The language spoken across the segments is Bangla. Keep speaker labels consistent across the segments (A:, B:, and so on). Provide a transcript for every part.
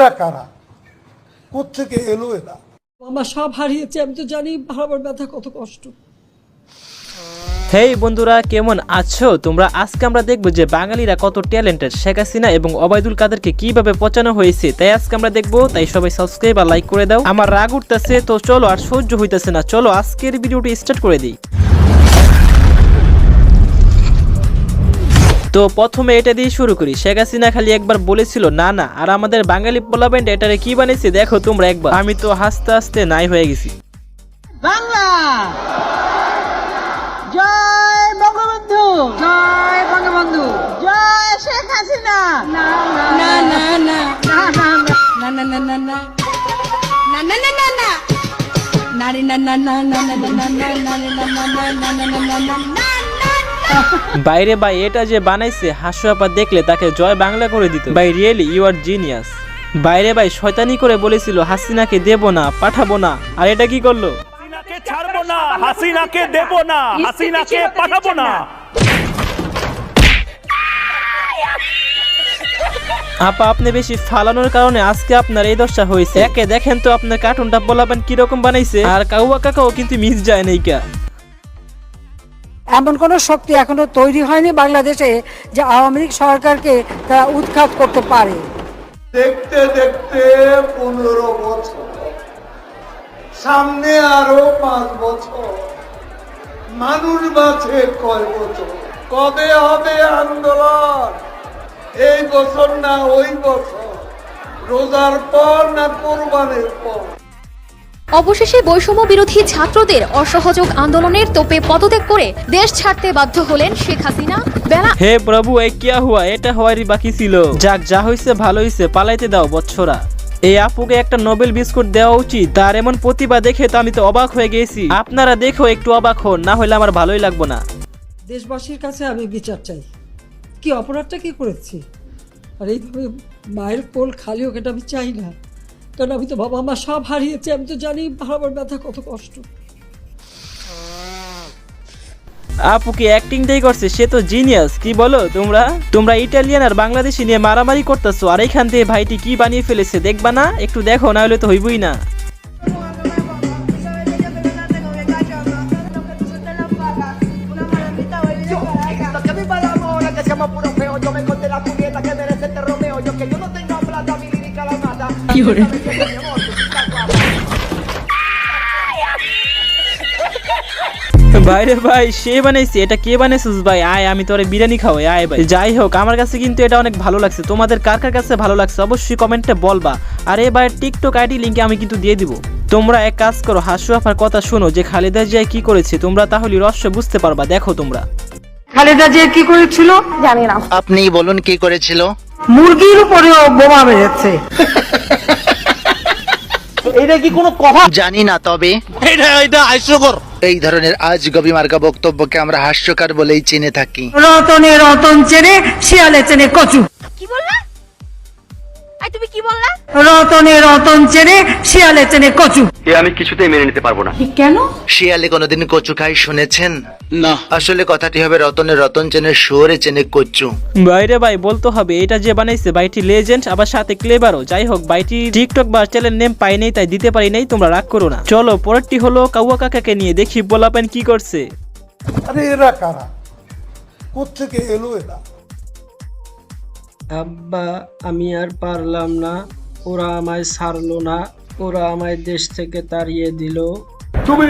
A: এরা কারা? কোথেকে এলো এরা?
B: আমার সব হারিয়েছে আমি তো জানি হারাবার ব্যথা কত কষ্ট।
C: হেই বন্ধুরা কেমন আছো? তোমরা আজকে আমরা দেখব যে বাঙালিরা কত ট্যালেন্টেড শেখ হাসিনা এবং অবায়দুল কাদেরকে কীভাবে পচানো হয়েছে তাই আজকে আমরা দেখব তাই সবাই সাবস্ক্রাইব আর লাইক করে দাও। আমার রাগ উঠতেছে তো চলো আর সহ্য হইতেছে না চলো আজকের ভিডিওটি স্টার্ট করে দিই। তো প্রথমে এটা দিয়ে শুরু করি শেখ হাসিনা খালি একবার বলেছিল না না আর আমাদের বাঙালি পোলাবেন্ড এটারে কি বানিয়েছে দেখো তোমরা একবার আমি তো হাসতে হাসতে নাই হয়ে গেছি
D: বাংলা জয় বঙ্গবন্ধু জয় বঙ্গবন্ধু জয় শেখ হাসিনা না না না না না না না না না না না না না না না নারী না না না না না না না না না না না না না না না না না
C: বাইরে ভাই এটা যে বানাইছে হাসু আপা দেখলে তাকে জয় বাংলা করে দিত। ভাই রিয়েলি ইউ আর জিনিয়াস বাইরে ভাই শয়তানি করে বলেছিল হাসিনাকে দেব না পাঠাবো না। আর এটা কি করল?
E: ছাড়বো না হাসিনাকে দেব না হাসিনাকে পাঠাবো না।
C: আপা আপনি বেশি ফালানোর কারণে আজকে আপনার এই দশা হয়েছে। একে দেখেন তো আপনার কার্টুনটা বলাবেন কীরকম বানাইছে। আর কাউয়া কাকাও কিন্তু মিস যায় নাই কা।
B: এমন কোনো শক্তি এখনও তৈরি হয়নি বাংলাদেশে যে আওয়ামী লীগ সরকারকে তারা উৎখাত করতে পারে।
A: দেখতে দেখতে পনেরো বছর, সামনে আরও পাঁচ বছর, মানুষ বাঁচে কয় বছর, কবে হবে আন্দোলন? এই বছর না ওই বছর, রোজার পর না কোরবানের পর?
F: অবশেষে বৈষম্য বিরোধী ছাত্রদের অসহযোগ আন্দোলনের তোপে পদত্যাগ করে দেশ ছাড়তে বাধ্য হলেন শেখ হাসিনা। বেলা
C: হে প্রভু এই কিয়া হুয়া? এটা হওয়ারই বাকি ছিল। যাক যা হইছে ভালো হইছে পালাইতে দাও বৎসরা। এই আপুকে একটা নোবেল বিস্কুট দেওয়া উচিত। তার এমন প্রতিভা দেখে তো আমি তো অবাক হয়ে গেছি। আপনারা দেখো একটু অবাক হন না হলে আমার ভালোই লাগবো না।
B: দেশবাসীর কাছে আমি বিচার চাই। কি অপরাধটা কি করেছি? আর এইভাবে মায়ের কোল খালি হোক এটা আমি চাই না। কারণ আমি তো বাবা আমার সব হারিয়েছি, আমি তো জানি হারাবার ব্যথা কত কষ্ট।
C: আপু কি অ্যাক্টিংটাই করছে? সে তো জিনিয়াস কি বলো তোমরা? তোমরা ইটালিয়ান আর বাংলাদেশি নিয়ে মারামারি করতেছো, আর এইখান থেকে ভাইটি কি বানিয়ে ফেলেছে দেখবা না? একটু দেখো না হলে তো হইবই না।
G: Estás guapa.
C: বাইরে ভাই সে বানাইছে এটা কে বানাইছিস ভাই? আয় আমি তোরে বিরিয়ানি খাওয়াই আয় ভাই। যাই হোক আমার কাছে কিন্তু এটা অনেক ভালো লাগছে। তোমাদের কার কার কাছে ভালো লাগছে অবশ্যই কমেন্টে বলবা। আর এবার টিকটক আইডি লিঙ্কে আমি কিন্তু দিয়ে দিব। তোমরা এক কাজ করো হাসু আফার কথা শোনো যে খালেদা জিয়া কি করেছে তোমরা তাহলে রহস্য বুঝতে পারবা। দেখো তোমরা।
B: খালেদা যে কি করেছিল?
H: জানি না আপনি বলুন কি করেছিল?
B: মুরগির উপরেও বোমা মেরেছে
H: জানি না তবে এই ধরনের আজ গবি মার্কা বক্তব্যকে আমরা হাস্যকর বলেই চিনে থাকি।
B: রতনে রতন চেনে শিয়ালে চেনে কচু।
F: কি বললা? আই তুমি কি বললা?
B: রতনে রতন চেনে শিয়ালে চেনে কচু।
E: এ আমি কিছুতেই মেনে নিতে পারব না।
H: শিয়ালে কোনোদিন কচু খাই শুনেছেন? না। আসলে কথাটি হবে রতনের রতন চেনে শুয়োরে চেনে কচু।
C: বাইরে ভাই বলতে হবে এটা যে বানাইছে বাইটি লেজেন্ড আবার সাথে ক্লেবারও যাই হোক বাইটি টিকটক বা চ্যানেল নেম পাই নাই তাই দিতে পারি নাই তোমরা রাগ করো না। চলো পরেরটি হলো কাউয়া কাকাকে নিয়ে দেখি বলাপেন কি করছে।
A: আরে এরা কারা? কোথেকে এলো এরা?
I: আব্বা আমি আর পারলাম না ওরা আমায় ছাড়লো না। ওরা আমায় দেশ থেকে তাড়িয়ে দিল।
E: তুমি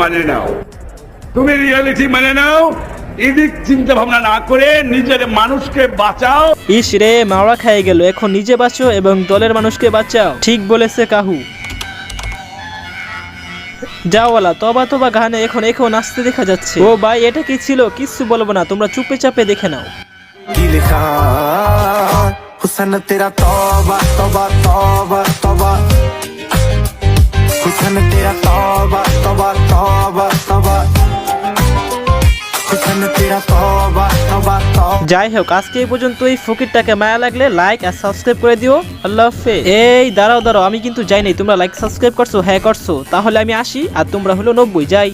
E: মানে নাও। তুমি মানে নাও। এদিক চিন্তা ভাবনা না করে নিজের মানুষকে বাঁচাও।
C: ইস রে মাওড়া খেয়ে গেল। এখন নিজে বাঁচো এবং দলের মানুষকে বাঁচাও। ঠিক বলেছে কাহু। যাওয়ালা তবা তবা গানে এখন এখন আসতে দেখা যাচ্ছে। ও ভাই এটা কি ছিল? কিচ্ছু বলব না তোমরা চুপে চাপে দেখে নাও।
J: কি লেখা? তেরা তবা তবা তবা তবা। हुसन तेरा तौबा तौबा तौबा तौबा हुसन तेरा तौबा तौबा तौबा
C: যাই হোক আজকে এই পর্যন্ত এই ফকিরটাকে মায়া লাগলে লাইক আর সাবস্ক্রাইব করে দিও আল্লাহ হাফেজ এই দাঁড়াও দাঁড়াও আমি কিন্তু যাই নাই তোমরা লাইক সাবস্ক্রাইব করছো হ্যাঁ করছো তাহলে আমি আসি আর তোমরা হলো নব্বই যাই